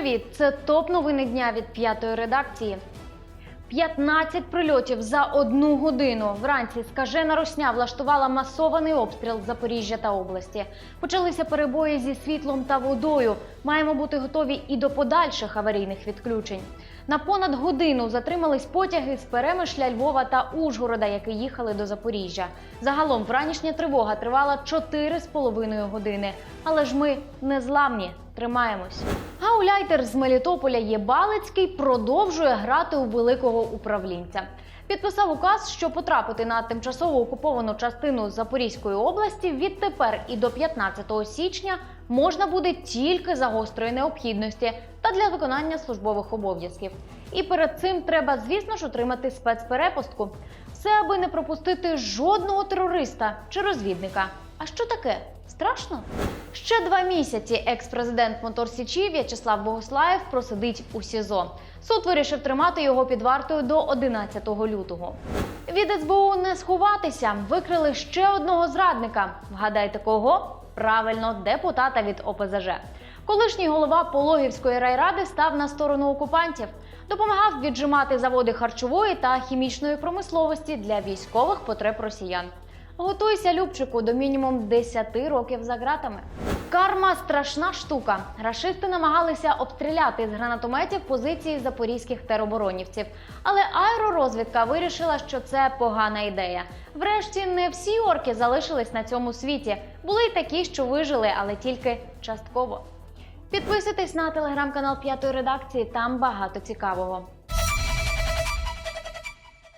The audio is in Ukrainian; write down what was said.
Привіт! Це топ новини дня від п'ятої редакції. 15 прильотів за одну годину. Вранці скажена росня влаштувала масований обстріл Запоріжжя та області. Почалися перебої зі світлом та водою. Маємо бути готові і до подальших аварійних відключень. На понад годину затримались потяги з Перемишля, Львова та Ужгорода, які їхали до Запоріжжя. Загалом вранішня тривога тривала 4,5 години. Але ж ми не зламні. Тримаємось. Гауляйтер з Мелітополя Єбалицький продовжує грати у великого управлінця. Підписав указ, що потрапити на тимчасово окуповану частину Запорізької області відтепер і до 15 січня можна буде тільки за гострої необхідності та для виконання службових обов'язків. І перед цим треба, звісно ж, отримати спецперепустку. Все аби не пропустити жодного терориста чи розвідника. А що таке? Страшно? Ще два місяці екс-президент Моторсічі В'ячеслав Богослаєв просидить у СІЗО. Суд вирішив тримати його під вартою до 11 лютого. Від СБУ не сховатися. Викрили ще одного зрадника. Вгадайте кого? Правильно, депутата від ОПЗЖ. Колишній голова Пологівської райради став на сторону окупантів, допомагав віджимати заводи харчової та хімічної промисловості для військових потреб росіян. Готуйся, Любчику, до мінімум 10 років за ґратами. Карма страшна штука. Рашисти намагалися обстріляти з гранатометів позиції запорізьких тероборонівців. Але аеророзвідка вирішила, що це погана ідея. Врешті не всі орки залишились на цьому світі. Були й такі, що вижили, але тільки частково. Підписуйтесь на телеграм-канал п'ятої редакції, там багато цікавого.